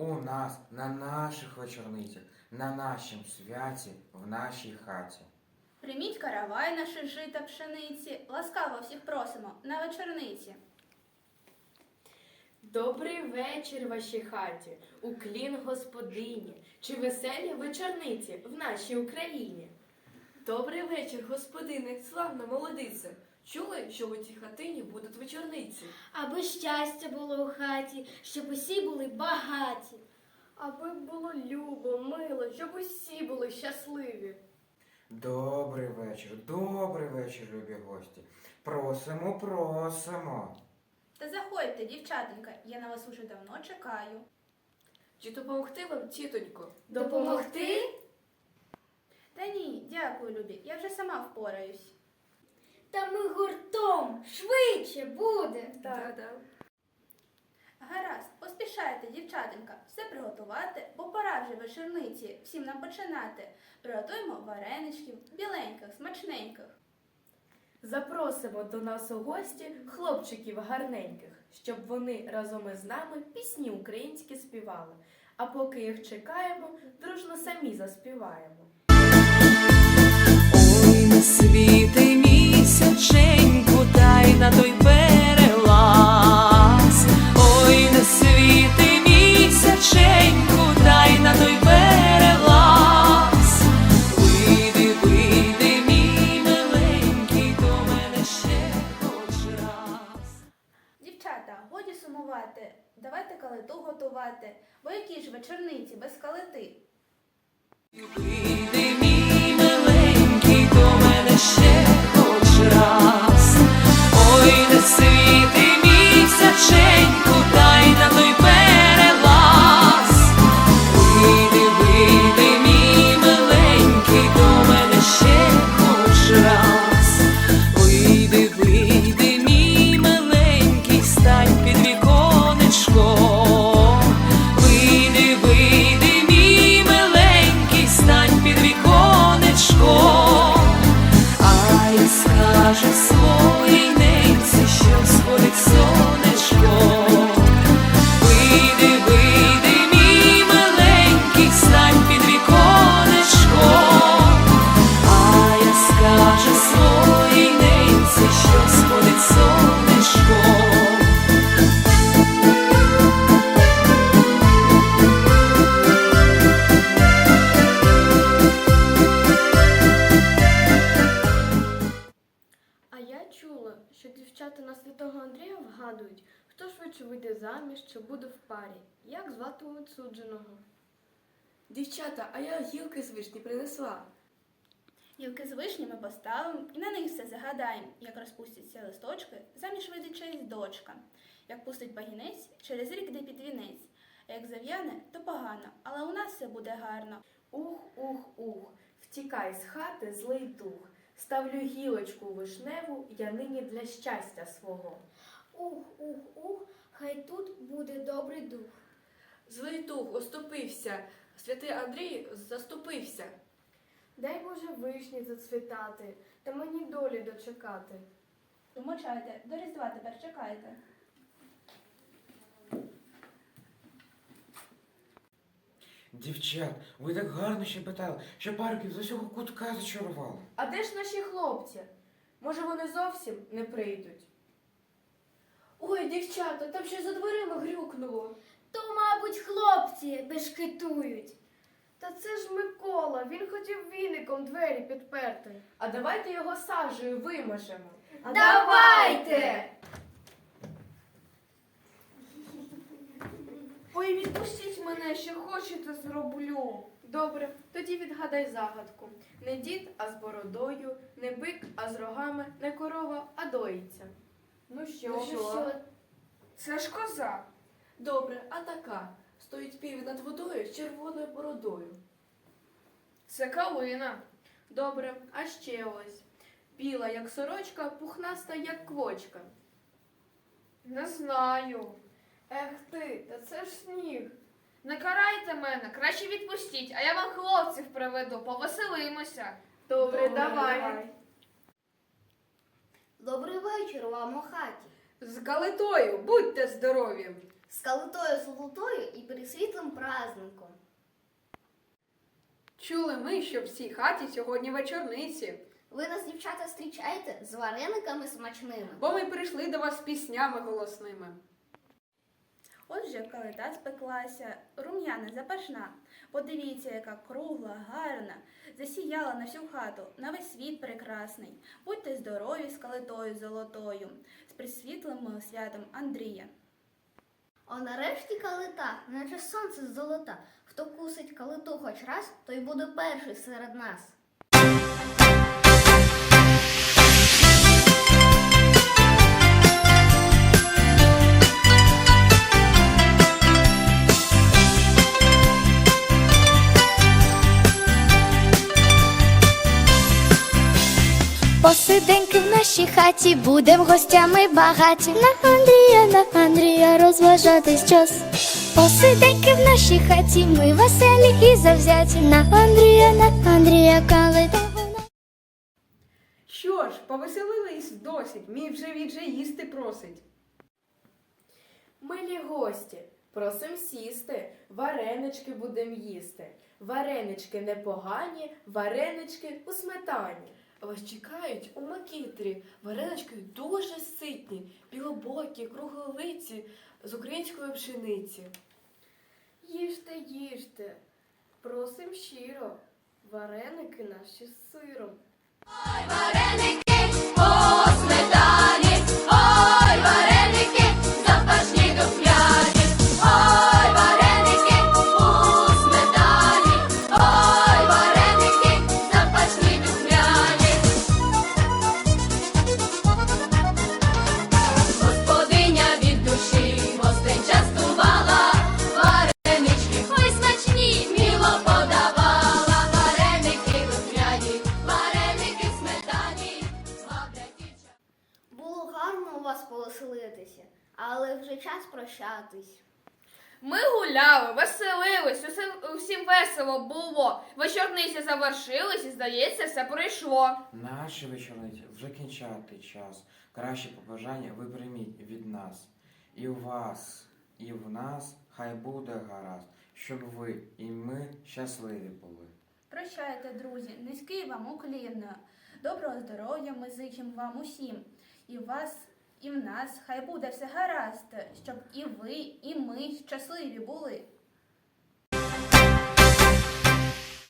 у нас, на наших вечорницях, на нашім святі, в нашій хаті. Прийміть каравай наші жита пшениці, ласкаво всіх просимо на вечорниці. Добрий вечір вашій хаті, уклін господині, чи веселі вечорниці в нашій Україні. Добрий вечір, господине, славна молодице. Чули, що у цій хатині будуть вечорниці? Аби щастя було у хаті, щоб усі були багаті. Аби було любо, мило, щоб усі були щасливі. Добрий вечір, добрий вечір, любі гості. Просимо, просимо. Та заходьте, дівчатонька, я на вас уже давно чекаю. Чи допомогти вам, тітонько? Допомогти? Та ні, дякую, любі, я вже сама впораюсь. Та ми гуртом швидше буде. Да-да. Гаразд, поспішайте, дівчатонька, все приготувати, бо пора вже вечорниці всім нам починати. Приготуємо вареничків, біленьких, смачненьких. Запросимо до нас у гості хлопчиків гарненьких, щоб вони разом із нами пісні українські співали. А поки їх чекаємо, дружно самі заспіваємо. Калиту готувати, бо які ж вечорниці без калити. скаже Що дівчата на святого Андрія вгадують, хто швидше вийде заміж чи буде в парі. Як зватимуть судженого? Дівчата, а я гілки з вишні принесла. Гілки з вишні ми поставимо і на них все загадаємо, як розпустяться листочки, заміж вийде чиясь дочка. Як пустить багінець, через рік йде під вінець. А як зав'яне, то погано, але у нас все буде гарно. Ух, ух, ух, втікай з хати злий дух. Ставлю гілочку вишневу я нині для щастя свого. Ух, ух, ух, хай тут буде добрий дух. Злий дух оступився, святий Андрій заступився. Дай Боже вишні зацвітати, та мені долі дочекати. Помочайте, до Різдва тепер чекайте. Дівчат, ви так гарно щебетали, що парків з усього кутка зачарували. А де ж наші хлопці? Може, вони зовсім не прийдуть? Ой, дівчата, там ще за дверима грюкнуло. То, мабуть, хлопці бешкетують. Та це ж Микола, він хотів віником двері підперти. А давайте його сажею вимажемо. Давайте! Ой, відпустіть мене, що хочете зроблю. Добре, тоді відгадай загадку. Не дід, а з бородою, не бик, а з рогами, не корова, а доїться. Ну що? Ну що? Це ж коза. Добре, а така. Стоїть півень над водою з червоною бородою. Це калина. Добре, а ще ось. Біла, як сорочка, пухнаста, як квочка. Не знаю. Ех ти, та це ж сніг. Не карайте мене, краще відпустіть, а я вам хлопців приведу, повеселимося. Добре, давай. Добрий вечір вам у хаті. З калитою, будьте здорові! з калитою золотою і пересвітлим праздником. Чули ми, що в цій хаті сьогодні вечорниці, Ви нас, дівчата, зустрічаєте з варениками смачними. бо ми прийшли до вас з піснями голосними. Отже, калита спеклася, рум'яна запашна. Подивіться, яка кругла, гарна, засіяла на всю хату, на весь світ прекрасний. Будьте здорові з калитою золотою, з присвітлим святом Андрія. О, нарешті калита, наче сонце золота. Хто кусить калиту хоч раз, той буде перший серед нас. Посиденьки в нашій хаті, будем гостями багаті. На Андрія, на Андрія розважатись час. Посиденьки в нашій хаті, ми веселі і завзяті. На Андрія, на Андрія калита. Що ж, повеселились досить, мій вже відже їсти просить. Милі гості, просим сісти, варенички будем їсти. Варенички непогані, варенички у сметані. Вас чекають у макітрі. Варенички дуже ситні, білобокі, круглолиці з української пшениці. Їжте, їжте, просим щиро, вареники наші з сиром. Господиня повеселитися, але вже час прощатись. Ми гуляли, веселились, усе, усім весело було. Вечорниці завершились і, здається, все пройшло. Наші вечорниці вже кінчати час. Кращі побажання ви прийміть від нас. І у вас, і в нас хай буде гаразд, щоб ви і ми щасливі були. Прощайте, друзі, низький вам уклін. Доброго здоров'я ми зичимо вам усім. І вас, і в нас хай буде все гаразд, щоб і ви, і ми щасливі були.